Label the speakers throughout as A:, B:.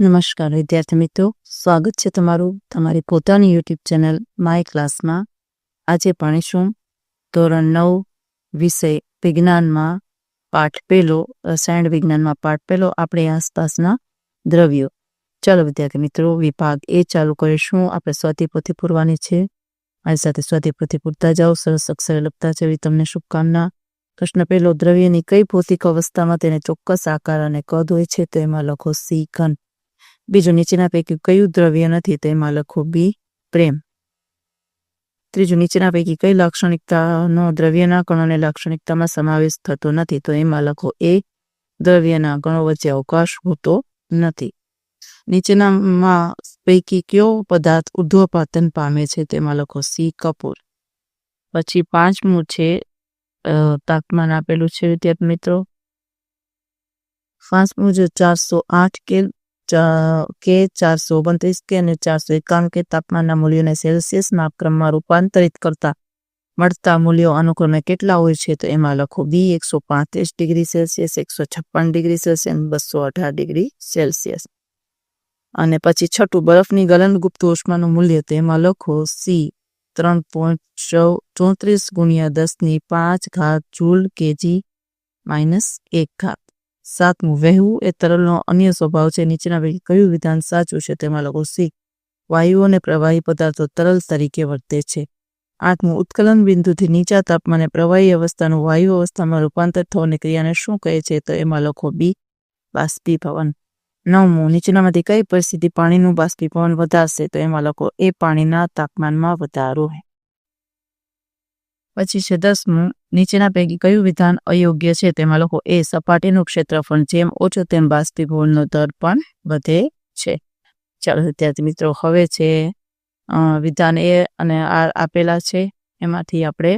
A: નમસ્કાર, વિદ્યાર્થી મિત્રો. સ્વાગત છે તમારું તમારી પોતાની યુટ્યુબ ચેનલ માય ક્લાસમાં આજે ભણીશું ધોરણ નવ, વિષય વિજ્ઞાનમાં. પાઠ પહેલો, રસાયણ વિજ્ઞાનમાં પાઠ પહેલો, આપણી આસપાસના દ્રવ્યો. ચાલો વિદ્યાર્થી મિત્રો, વિભાગ એ ચાલુ કરીશું. આપણે સ્વાતિ પોથી પૂરવાની છે. મારી સાથે સ્વાતિ પોથી પૂરતા જાઓ સરસ, અક્ષરે લખતા જેવી તમને શુભકામના. પ્રશ્ન પહેલો, દ્રવ્યની કઈ ભૌતિક અવસ્થામાં તેને ચોક્કસ આકાર અને કદ હોય છે? તો એમાં લખો સી, ઘન. બીજું નીચેના પૈકી કયું દ્રવ્ય નથી તેમાં લખો બી, પ્રેમ. ત્રીજું, નીચેના પૈકી કઈ લાક્ષણિકતાનો દ્રવ્યના કણોને લાક્ષણિકતામાં સમાવેશ થતો નથી તો એમાં લખો એ દ્રવ્યના કણો વચ્ચે અવકાશ હોતો નથી. નીચેનામાં પૈકી કયો પદાર્થ ઉર્ધ્વપાતન પામે છે તેમાં લખો સી, કપૂર. પછી પાંચમું છે તાપમાન આપેલું છે વિદ્યાર્થી મિત્રો. પાંચમું જે ચારસો આઠ કે કે ચારસો ઓગણત્રીસ કે અને ચારસો એકાણું કે તાપમાનના મૂલ્યોને સેલ્સિયસના ક્રમમાં રૂપાંતરિત કરતા મળતા મૂલ્યો અનુક્રમે કેટલા હોય છે તો એમાં લખો બી એકસો પાંત્રીસ ડિગ્રી સેલ્સિયસ, એકસો છપ્પન ડિગ્રી સેલ્સિયસ બસો અઢાર ડિગ્રી સેલ્સિયસ. અને પછી છઠ્ઠું, બરફની ગલનગુપ્ત ઉષ્માનું મૂલ્ય તેમાં લખો સી ત્રણ પોઈન્ટ ચોત્રીસ ગુણ્યા દસની પાંચ ઘાત જૂલ કેજી માઇનસ એક ઘાત. સાતમું, વહેવું એ તરલનો અન્ય સ્વભાવ છે. નીચેના પૈકી કયું વિધાન સાચું છે તેમાં લખો સી, વાયુ અને પ્રવાહી પદાર્થો તરલ તરીકે વર્તે છે. આઠમું, ઉત્કલન બિંદુથી નીચા તાપમાને પ્રવાહી અવસ્થાનું વાયુ અવસ્થામાં રૂપાંતર થવાની ક્રિયાને શું કહે છે તો એમાં લખો બી, બાષ્પીભવન. નવમું, નીચેનામાંથી કઈ પરિસ્થિતિ પાણીનું બાષ્પીભવન વધારશે તો એમાં લખો એ પાણીના તાપમાનમાં વધારો પછી છે દસમું નીચેના પૈકી કયું વિધાન અયોગ્ય છે? તેમાં લખો એ સપાટીનું ક્ષેત્રફળ જેમ ઓછું તેમ બાષ્પીભવનનો દર પણ વધે છે. ચાલો વિદ્યાર્થી મિત્રો, હવે છે વિધાન એ અને આર આપેલા છે. એમાંથી આપણે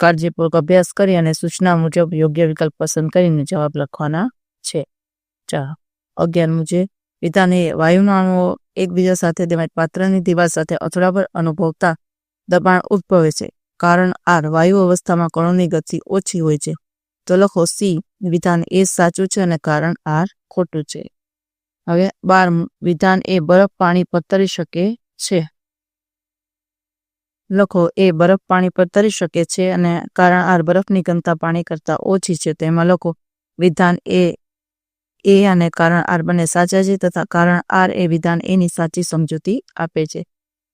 A: કાળજીપૂર્વક અભ્યાસ કરી અને સૂચના મુજબ યોગ્ય વિકલ્પ પસંદ કરીને જવાબ લખવાના છે. ચાલો અગિયાર મુજબ વિધાન એ, વાયુના અણુઓ એકબીજા સાથે તેમજ પાત્રની દિવાલ સાથે અથડાવર અનુભવતા દબાણ ઉદ્ભવે છે, કારણ આર વાયુ અવસ્થામાં કણોની ગતિ ઓછી હોય છે. તો લખો સી વિધાન એ સાચું છે અને કારણ આર ખોટું છે. હવે બાર, વિધાન એ બરફ પાણી પર તરી શકે છે. લખો એ બરફ પાણી પર તરી શકે છે અને કારણ આર બરફની ઘનતા પાણી કરતા ઓછી છે. તેમાં લખો, વિધાન એ એ અને કારણ આર બંને સાચા છે તથા કારણ આર એ વિધાન એની સાચી સમજૂતી આપે છે.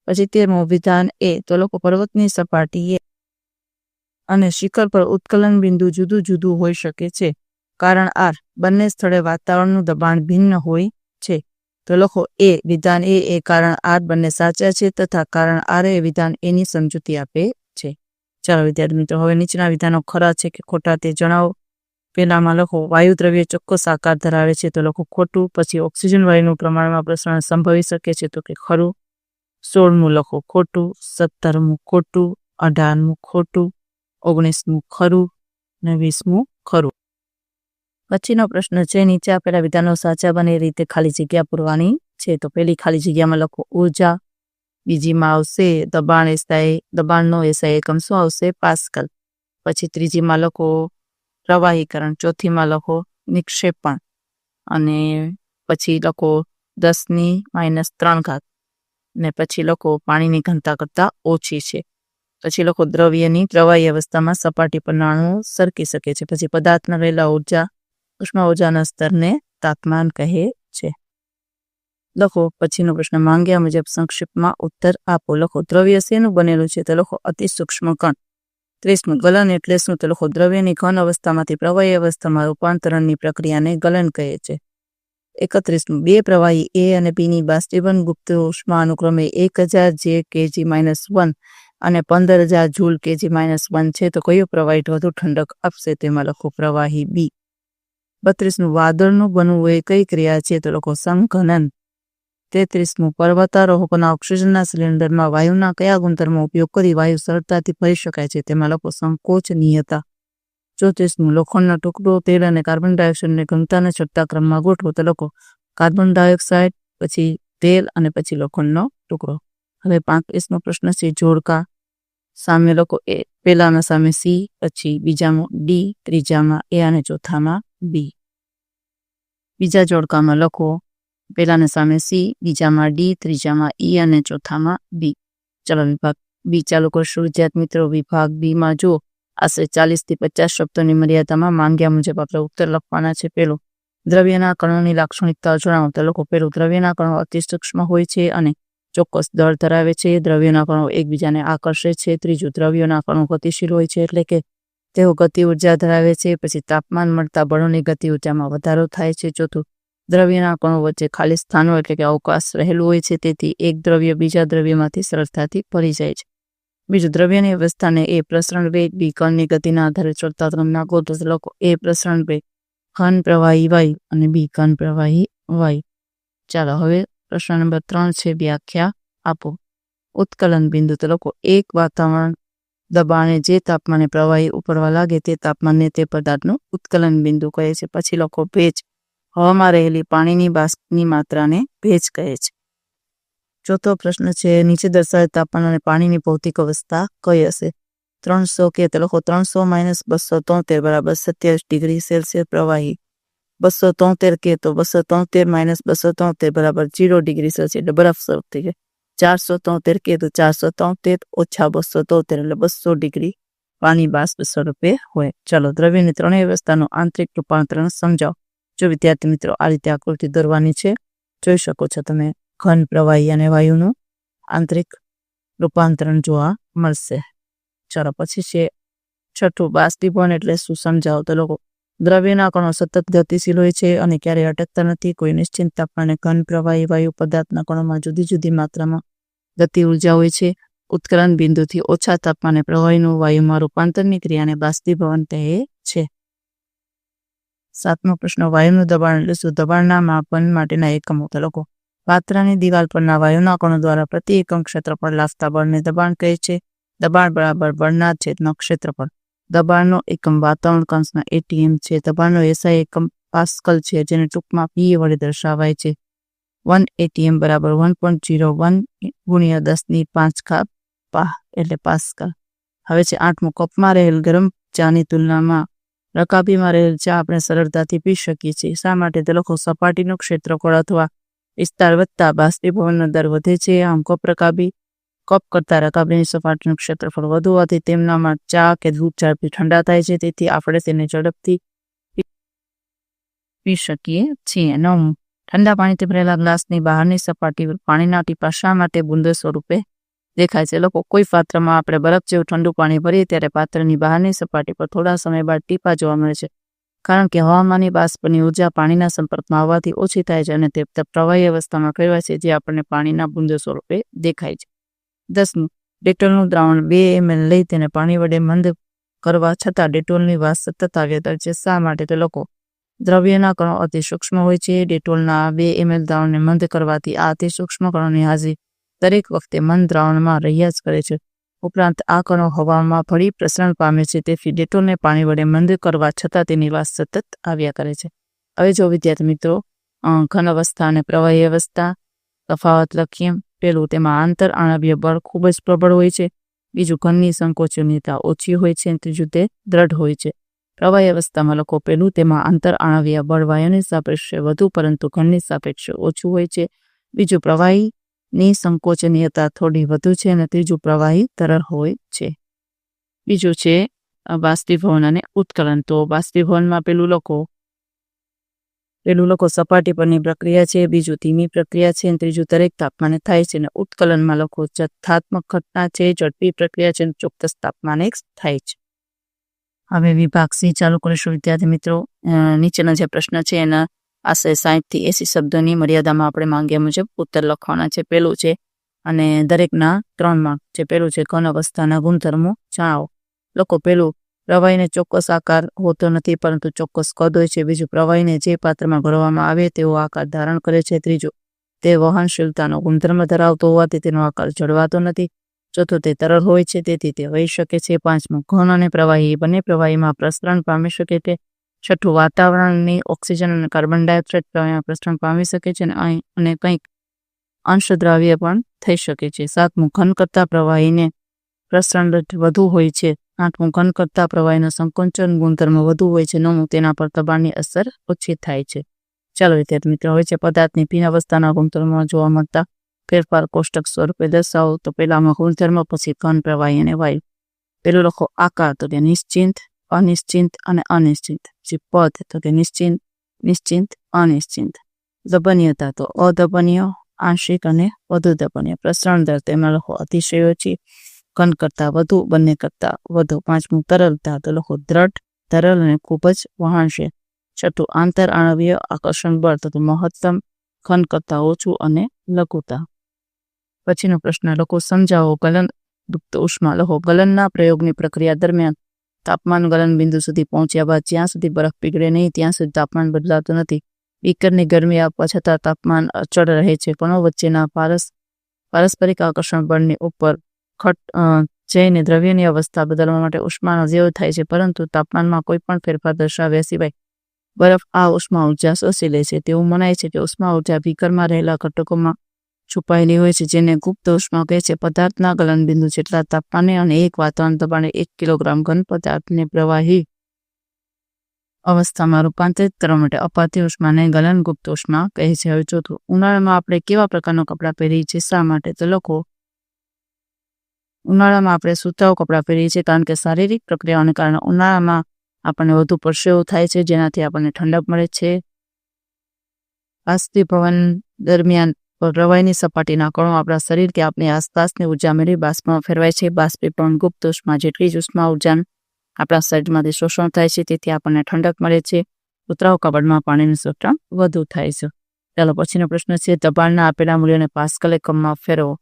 A: પછી તેરમું વિધાન એ, તો લોકો પર્વતની સપાટીએ અને શિખર પર ઉત્કલન બિંદુ જુદું જુદું હોઈ શકે છે. કારણ આર, બંને સ્થળે વાતાવરણનું દબાણ ભિન્ન હોય છે. તો લખો એ, વિધાન એ એ કારણ આર બંને સાચા છે તથા કારણ આર એ વિધાન એની સમજૂતી આપે છે. ચાલો વિદ્યાર્થી મિત્રો, હવે નીચેના વિધાનો ખરા છે કે ખોટા તે જણાવો. પહેલામાં લખો, વાયુ દ્રવ્ય ચોક્કસ આકાર ધરાવે છે. તો લખો, ખોટું, પછી ઓક્સિજન વાયુનું પ્રમાણમાં પ્રસરણ સંભવી શકે છે. તો કે, ખરું. સોળમું લખો ખોટું, સત્તરમું ખોટું, અઢારમું ખોટું, ઓગણીસમું ખરું અને વીસમું ખરું. પછીનો પ્રશ્ન છે, નીચે આપેલા વિધાનો સાચા બને એ રીતે ખાલી જગ્યા પૂરવાની છે. તો પહેલી ખાલી જગ્યામાં લખો ઊર્જા બીજીમાં આવશે દબાણ એસાઈ દબાણનો એસાઈ એકમ શું આવશે? પાસ્કલ. પછી ત્રીજીમાં લખો પ્રવાહીકરણ, ચોથીમાં લખો નિક્ષેપણ અને પછી લખો દસની માઇનસ ત્રણ ઘાત. ને પછી લખો પાણીની ઘનતા કરતાં ઓછી છે. પછી લખો દ્રવ્યની પ્રવાહી અવસ્થામાં સપાટી પર નાણું સરકી શકે છે. પછી પદાર્થમાં રહેલા ઊર્જા ઉષ્મા ઉર્જાના સ્તરને તાપમાન કહે છે. લખો, પછીનો પ્રશ્ન, માંગ્યા મુજબ સંક્ષિપ્તમાં ઉત્તર આપો. લખો, દ્રવ્ય શેનું બનેલું છે? તો લખો, અતિ સૂક્ષ્મ કણ. ત્રીસમું, ગલન એટલે શું? તો લખો, દ્રવ્યની ઘન અવસ્થામાંથી પ્રવાહી અવસ્થામાં રૂપાંતરણની પ્રક્રિયાને ગલન કહે છે. એકત્રીસમું. બે પ્રવાહી, એ અને બીની બાષ્પીભવન ગુપ્ત ઉષ્મા અનુક્રમે એક હજાર જે કેજી માઇનસ વન અને પંદર હજાર જૂલ કેજી માઇનસ વન છે. તો કયો પ્રવાહી વધુ ઠંડક આપશે તેમાં લખો પ્રવાહી બી. બત્રીસનું વાદળનું બનવું એ કઈ ક્રિયા છે? તો લખો સંઘનન. તેત્રીસમું. પર્વતારોહકોના ઓક્સિજનના સિલિન્ડરમાં વાયુના કયા ગુણધર્મો ઉપયોગ કરી વાયુ સરળતાથી ભરી શકાય છે? તેમાં લખો સંકોચનીયતા. ચોત્રીસમું લોખંડનો ટુકડો, તેલ અને કાર્બન ડાયોક્સાઇડને ઘનતાને છઠ્ઠા ક્રમમાં ગોઠવો તો લખો. કાર્બન ડાયોક્સાઇડ, પછી તેલ અને પછી લોખંડનો ટુકડો. હવે પાંત્રીસમો પ્રશ્ન છે, જોડકા. સામે લખો એ, પહેલાના સામે સી, પછી બીજામાં ડી, ત્રીજામાં એ અને ચોથામાં બી. બીજા જોડકામાં લખો, પહેલાના સામે સી, બીજામાં ડી, ત્રીજામાં ઈ અને ચોથામાં બી. ચલો વિભાગ બી ચાલુ કરશું. વિદ્યાર્થી મિત્રો, વિભાગ બીમાં જુઓ. આશરે ચાલીસથી પચાસ શબ્દોની મર્યાદામાં માંગ્યા મુજબ આપણે ઉત્તર લખવાના છે. પેલું દ્રવ્યના કણોની લાક્ષણિકતાઓ જણાવો. તો લોકો પેલું દ્રવ્યના કણો અતિ સૂક્ષ્મ હોય છે અને ચોક્કસ દળ ધરાવે છે. દ્રવ્યોના કણો એકબીજાને આકર્ષે છે. ત્રીજું દ્રવ્યોના કણો ગતિશીલ હોય છે એટલે કે તેઓ ગતિ ઊર્જા ધરાવે છે. પછી તાપમાન મળતા બળોની ગતિ ઉર્જામાં વધારો થાય છે. ચોથું દ્રવ્યના કણો વચ્ચે ખાલી સ્થાનો એટલે કે અવકાશ રહેલું હોય છે. તેથી એક દ્રવ્ય બીજા દ્રવ્યમાંથી સરળતાથી ભરી જાય છે. બીજું દ્રવ્યની અવસ્થાને એ પ્રસરણ વેગ બી કણની ગતિના આધારે ચડતા ક્રમના ગોઠ લખો એ પ્રસરણ વેગ ઘન પ્રવાહી વાયુ અને બી ઘન પ્રવાહી વાયુ. ચાલો હવે પ્રશ્ન નંબર ત્રણ છે, વ્યાખ્યા આપો. ઉત્કલન બિંદુ તો લોકો એક વાતાવરણ દબાણે જે તાપમાને પ્રવાહી ઉપરવા લાગે તે તાપમાનને તે પદાર્થનું ઉત્કલન બિંદુ કહે છે. પછી લોકો ભેજ. હવામાં રહેલી પાણીની બાષ્પની માત્રાને ભેજ કહે છે. ચોથો પ્રશ્ન છે, નીચે દર્શાવેલ તાપમાન અને પાણીની ભૌતિક અવસ્થા કઈ હશે? ત્રણસો કે તે લોકો ત્રણસો માઇનસ બસો તોતેર બરાબર સત્યાવીસ ડિગ્રી સેલ્સિયસ પ્રવાહી. બસો તોતેર કે તો બસો તોતેર માઇનસ બસો તોતેર બરાબર જીરો ડિગ્રી સેલ્સિયસ, એટલે બરફ સ્વરૂપ થઈ ગઈ ચારસો તોતેર કે તો ચારસો તોતેર ઓછા બસો તોતેર, એટલે બસો ડિગ્રી પાણી બાષ્પ સ્વરૂપે હોય. ચલો, દ્રવ્યની ત્રણેય વ્યવસ્થાનું આંતરિક રૂપાંતરણ સમજાવો. જો વિદ્યાર્થી મિત્રો આ રીતે આકૃતિ દોરવાની છે, જોઈ શકો છો તમે. ઘન, પ્રવાહી અને વાયુનું આંતરિક રૂપાંતરણ જોવા મળશે. ચાલો પછી છે છઠ્ઠું. બાષ્પીભવન એટલે શું સમજાવો તો લોકો? દ્રવ્યના કણો સતત ગતિશીલ હોય છે અને ક્યારેય અટકતા નથી. કોઈ નિશ્ચિત તાપમાને ઘન, પ્રવાહી, વાયુ પદાર્થના કણોમાં જુદી જુદી માત્રામાં ગતિ ઊર્જા હોય છે. ઉત્કલન બિંદુથી ઓછા તાપમાને પ્રવાહીનું વાયુમાં રૂપાંતરની ક્રિયાને બાષ્પીભવન કહે છે. સાતમો પ્રશ્ન, વાયુનું દબાણ એટલે શું? દબાણના માપન માટેના એકમો. તો લોકો પાત્રની દિવાલ પરના વાયુના કણો દ્વારા પ્રતિ એકમ ક્ષેત્રફળ લાગતા બળને દબાણ કહે છે. દબાણ બરાબર બળના છેદનો ક્ષેત્રફળ. દબાણનો એકમ વાતાવરણ કંસના એટીએમ છે. દબાણનો એસઆઈ એકમ પાસ્કલ છે, જેને ટૂંકમાં પી વડે દર્શાવાય છે. વન એટીએમ બરાબર વન પોઈન્ટ જીરો વન ગુણ્યા દસની પાંચ ખાપ પા એટલે પાસ્કલ. હવે છે આઠમું. કપમાં રહેલ ગરમ ચાની તુલનામાં રકાબીમાં રહેલ ચા આપણે સરળતાથી પી શકીએ છીએ. શા માટે તે લોકો સપાટીનું ક્ષેત્રફળ અથવા વિસ્તાર વધતા બાષ્પીભવનનો દર વધે છે આમ કપ રકાબી કપ કરતા રકાબીની સપાટીનું ક્ષેત્રફળ વધુ હોવાથી તેમનામાં ચા કે દૂધ ઝડપથી ઠંડા થાય છે તેથી આપણે તેને ઝડપથી પી શકીએ છીએ નવમું ઠંડા પાણીથી ભરેલા ગ્લાસની બહારની સપાટી પર પાણીના ટીપા શા માટે બુંદર સ્વરૂપે દેખાય છે લોકો કોઈ પાત્રમાં આપણે બરફ જેવું ઠંડુ પાણી ભરીએ ત્યારે પાત્રની બહારની સપાટી પર થોડા સમય બાદ ટીપા જોવા મળે છે કારણ કે હવામાનની બાષ્પની ઊર્જા પાણીના સંપર્કમાં આવવાથી ઓછી થાય છે અને તે પ્રવાહી અવસ્થામાં કહેવાય છે જે આપણને પાણીના બુંદો સ્વરૂપે દેખાય છે. દસમું, ડેટોલનું દ્રાવણ બે એમએલ લઈ તેને પાણી વડે મંદ કરવા છતાં ડેટોલની વાસ સતત આવ્યા છે શા માટે તે લોકો દ્રવ્યના કણો અતિ સૂક્ષ્મ હોય છે. ડેટોલના બે એમએલ દ્રાવણને મંદ કરવાથી આ અતિ સૂક્ષ્મ કણોની હાજરી દરેક વખતે મન દ્રાવણમાં રહ્યા જ કરે છે. ઉપરાંત આ કણો હવામાં ભળી પ્રસરણ પામે છે. તેથી ડેટોલને પાણી વડે મંદ કરવા છતાં તેની વાત સતત આવ્યા કરે છે. હવે જો વિદ્યાર્થી મિત્રો ઘન અવસ્થા અને પ્રવાહી અવસ્થા તફાવત લખીએ, પેલું તેમાં આંતર આણવીય બળ ખૂબ જ પ્રબળ હોય છે. બીજું ઘનની સંકોચનીયતા ઓછી હોય છે. ત્રીજું તે દ્રઢ હોય છે. પ્રવાહી અવસ્થામાં લખો પેલું તેમાં આંતર આણવીય બળ વાયુની સાપેક્ષે વધુ પરંતુ ઘનની સાપેક્ષે ઓછું હોય છે. બીજું પ્રવાહી ની સંકોચનીયતા થોડી વધુ છે અને ત્રીજું પ્રવાહી તરલ હોય છે. બીજું છે બાષ્પીભવન અને ઉત્કલન. તો બાષ્પીભવનમાં પેલું લોકો પેલું લોકો સપાટી પરની પ્રક્રિયા છે, બીજું ધીમી પ્રક્રિયા છે અને ત્રીજું દરેક તાપમાને થાય છે અને ઉત્કલનમાં લોકો જથ્થાત્મક ઘટના છે, ઝડપી પ્રક્રિયા છે અને ચોક્કસ તાપમાને થાય છે. હવે વિભાગ સી, ચાલુ કરીશું. વિદ્યાર્થી મિત્રો નીચેના જે પ્રશ્ન છે એના આશરે સાહીઠથી એસી શબ્દોની મર્યાદામાં આપણે માંગ્યા મુજબ ઉત્તર લખવાના છે. પેલું છે, અને દરેકના ત્રણ માર્ક છે. પેલું છે ઘન અવસ્થાના ગુણધર્મો જણાવો લોકો પેલું, પ્રવાહીને ચોક્કસ આકાર હોતો નથી, પરંતુ ચોક્કસ કદ હોય છે. બીજું, પ્રવાહીને જે પાત્રમાં ભરવામાં આવે તેવો આકાર ધારણ કરે છે. ત્રીજું, તે વહનશીલતાનો ગુણધર્મ ધરાવતો હોવાથી તેનો આકાર જળવાતો નથી. ચોથું, તે તરલ હોય છે, તેથી તે વહી શકે છે. પાંચમું, ઘન અને પ્રવાહી, બંને પ્રવાહીમાં પ્રસરણ પામી શકે છે. છઠ્ઠું વાતાવરણની ઓક્સિજન અને કાર્બન ડાયોક્સાઇડ પ્રવાહીમાં પ્રસરણ પામી શકે છે અને કંઈક અંશદ્રાવ્ય પણ થઈ શકે છે. સાતમું, ઘન કરતા પ્રવાહીને પ્રસરણ વધુ હોય છે. આઠમું, ઘન કરતા પ્રવાહીનો સંકોચન ગુણધર્મ વધુ હોય છે. નવમું, તેના પર દબાણની અસર ઓછી થાય છે. ચાલો વિદ્યાર્થી મિત્રો, હવે છે પદાર્થની ભીન અવસ્થાના ગુણધર્મમાં જોવા મળતા ફેરફાર કોષ્ટક સ્વરૂપે દર્શાવો. તો પહેલામાં ગુણધર્મ, પછી ઘન, પ્રવાહી અને વાયુ. પેલું લખો આકાર, તો કે નિશ્ચિંત અનિશ્ચિંત અને અનિશ્ચિત પછી પદ તો કે નિશ્ચિંત નિશ્ચિંત અનિશ્ચિંત દબનીયતા તો અદબનીય આંશિક અને વધુ દબનીય પ્રસરણ દર તેમાં લખો અતિશયોચી ઘન કરતા વધુ બંને કરતા વધુ પાંચમું તરલતા તો લખો દ્રઢ તરલ અને ખૂબ જ વહાણશે છઠ્ઠું આંતર આણવીય આકર્ષણ બળ તો મહત્તમ ઘન કરતા ઓછું અને લઘુતા પછીનો પ્રશ્ન લખો સમજાવો ગલન દુપ્ત ઉષ્મા લખો ગલનના પ્રયોગની પ્રક્રિયા દરમિયાન તાપમાન ગલન બિંદુ સુધી પહોંચ્યા બાદ જ્યાં સુધી બરફ પીગળે નહીં, ત્યાં સુધી તાપમાન બદલાતું નથી. બીકરની ગરમી આપવા છતાં તાપમાન અચળ રહે છે. કણો વચ્ચેના પારસ, પારસ્પરિક આકર્ષણ બળની ઉપર ખટ જઈને દ્રવ્યની અવસ્થા બદલવા માટે ઉષ્માનો જેવો થાય છે, પરંતુ તાપમાનમાં કોઈ પણ ફેરફાર દર્શાવ્યા સિવાય બરફ આ ઉષ્મા ઊર્જા શોષી લે છે. તેવું મનાય છે કે ઉષ્મા ઊર્જા ભીકરમાં રહેલા ઘટકોમાં છુપાયેલી હોય છે, જેને ગુપ્ત ઉષ્મા કહે છે. પદાર્થના ગલનબિંદુ જેટલા તાપમાને અને એક વાતાવરણ દબાણે એક કિલોગ્રામ ઘન પદાર્થને પ્રવાહી અવસ્થામાં રૂપાંતરિત કરવા માટે અપાતી ઉષ્માને ગલન ગુપ્ત ઉષ્મા કહે છે. હવે ચોથું, ઉનાળામાં આપણે કેવા પ્રકારના કપડાં પહેરીએ છીએ? શા માટે? તો લખો, ઉનાળામાં આપણે સૂતાઓ કપડાં પહેરીએ છીએ કારણ કે શારીરિક પ્રક્રિયાઓને કારણે ઉનાળામાં આપણને વધુ પરસેવો થાય છે, જેનાથી આપણને ઠંડક મળે છે. બાષ્પીભવન દરમિયાન પ્રવાહીની સપાટીના કણો આપણા શરીર કે આપણી આસપાસની ઊર્જા મેળવી બાષ્પમાં ફેરવાય છે. બાષ્પીભવન ગુપ્ત ઉષ્મા જેટલી જ ઉષ્મા ઊર્જા આપણા શરીરમાંથી શોષણ થાય છે, તેથી આપણને ઠંડક મળે છે. ઉતરાવ કબડમાં પાણીનું શોષણ વધુ થાય છે. ચાલો, પછીનો પ્રશ્ન છે, દબાણના આપેલા મૂલ્યને પાસ્કલ એકમમાં ફેરવો.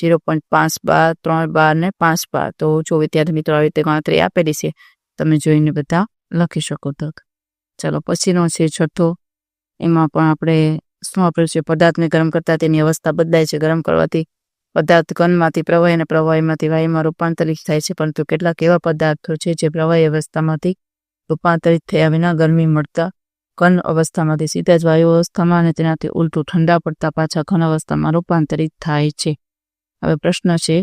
A: ઝીરો પોઈન્ટ પાંચ બાર, ત્રણ બાર ને પાંચ બાર. તો જો વિદ્યાર્થી મિત્રો આવી રીતે ગણતરી આપેલી છે, તમે જોઈને બધા લખી શકો તક. ચાલો, પછીનો છે, છઠ્ઠો. એમાં પણ આપણે આપેલું છે? પદાર્થને ગરમ કરતા તેની અવસ્થા બદલાય છે. ગરમ કરવાથી પદાર્થ ઘનમાંથી પ્રવાહી અને પ્રવાહીમાંથી વાયુમાં રૂપાંતરિત થાય છે. પરંતુ કેટલાક એવા પદાર્થો છે જે પ્રવાહી અવસ્થામાંથી રૂપાંતરિત થયા વિના ગરમી મળતા ઘન અવસ્થામાંથી સીધા જ વાયુ અવસ્થામાં અને તેનાથી ઉલટું ઠંડા પડતા પાછા ઘન અવસ્થામાં રૂપાંતરિત થાય છે. હવે પ્રશ્ન છે,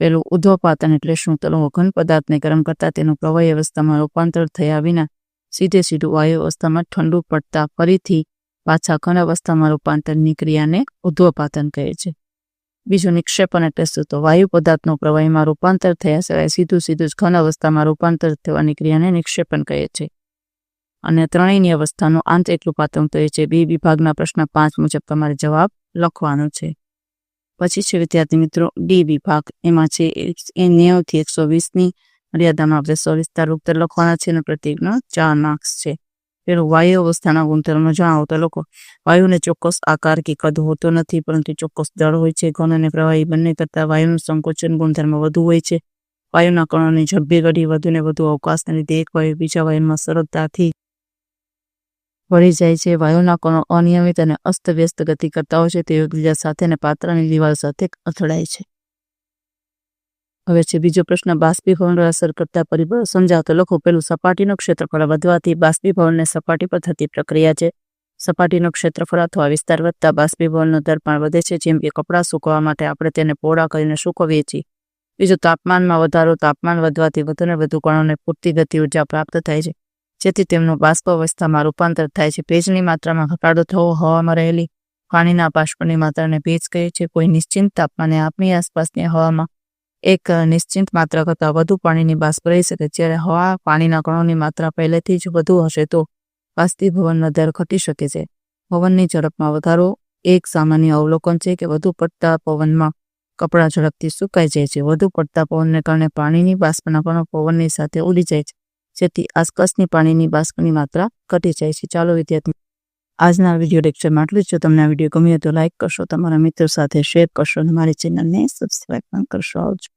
A: પેલું ઉદ્ધવપાતન એટલે શું? તો ઘન પદાર્થને ગરમ કરતા તેનું પ્રવાહી અવસ્થામાં રૂપાંતર થયા વિના સીધે સીધું વાયુ અવસ્થામાં ઠંડુ પડતા ફરીથી પાછા ઘન અવસ્થામાં રૂપાંતરની ક્રિયાને ઉદ્ધવપાતન કહે છે. બીજું નિક્ષેપણ એટલે શું તો વાયુ પદાર્થનું પ્રવાહીમાં રૂપાંતર થયા સિવાય સીધું સીધું જ ઘન અવસ્થામાં રૂપાંતર થવાની ક્રિયાને નિક્ષેપણ કહે છે. અને ત્રણેયની અવસ્થાનું આંતરિક રૂપાંતર કહે છે, બે વિભાગના પ્રશ્ન પાંચ મુજબ તમારે જવાબ લખવાનો છે. પછી છે, વિદ્યાર્થી મિત્રો, ડી વિભાગ. એમાં છે એ નેવથી એકસો વીસની મર્યાદામાં આપણે સો વિસ્તાર ઉત્તર લખવાના છે અને પ્રત્યેકનો ચાર માર્ક્સ છે. પેલું વાયુ અવસ્થાના ગુણધર્મો જણાવો તો લોકો, વાયુને ચોક્કસ આકાર કે કદ હોતો નથી, પરંતુ ચોક્કસ દળ હોય છે, ઘન અને પ્રવાહી બંને કરતાં વાયુનું સંકોચન ગુણધર્મ વધુ હોય છે. વાયુના કણોની ઝડપી ઘડી વધુને વધુ અવકાશને લીધે એક વાયુ બીજા વાયુમાં સરળતાથી વળી જાય છે. વાયુના કણો અનિયમિત અને અસ્તવ્યસ્ત ગતિ કરતા હોય છે તે એકબીજા સાથે અને પાત્રની દિવાલ સાથે અથડાય છે. હવે છે બીજો પ્રશ્ન બાષ્પીભવન અસર કરતા પરિબળો સમજાવતો લખો. પેલું સપાટીનું ક્ષેત્રફળ વધવાથી બાષ્પીભવનને સપાટી પર થતી પ્રક્રિયા છે. સપાટીનું ક્ષેત્રફળ અથવા વિસ્તાર વધતા બાષ્પીભવનનો દર પણ વધે છે. જેમ કે કપડાં સૂકવવા માટે આપણે તેને પોળા કરીને સૂકવીએ છીએ. બીજું, તાપમાનમાં વધારો. તાપમાન વધવાથી વધુને વધુ કણોને પૂરતી ગતિ ઊર્જા પ્રાપ્ત થાય છે. જેથી તેમનું બાષ્પ અવસ્થામાં રૂપાંતર થાય છે. ભેજની માત્રામાં ઘટાડો થવો હવામાં રહેલી પાણીના બાષ્પની માત્રાને ભેજ કહે છે. કોઈ નિશ્ચિત તાપમાને આપણી આસપાસની હવામાં એક નિશ્ચિત માત્રા કરતાં વધુ પાણીની બાષ્પ રહી શકે. જ્યારે હવા પાણીના કણોની માત્રા પહેલેથી જ વધુ હશે, તો બાષ્પીભવનનો દર ઘટી શકે છે. પવનની ઝડપમાં વધારો એક સામાન્ય અવલોકન છે કે વધુ પડતા પવનમાં કપડાં ઝડપથી સુકાઈ જાય છે. વધુ પડતા પવનને કારણે પાણીની બાષ્પના કણો પવનની સાથે ઉડી જાય છે, જેથી આસપાસની પાણીની બાષ્પની માત્રા ઘટી જાય છે. ચાલો વિદ્યાર્થી આજના વીડિયો લેક્ચરમાં આટલું જ. તમને આ વીડિયો ગમ્યો તો લાઇક કરશો, તમારા મિત્રો સાથે શેર કરશો અને મારી ચેનલને સબસ્ક્રાઈબ પણ કરશો. આવજો.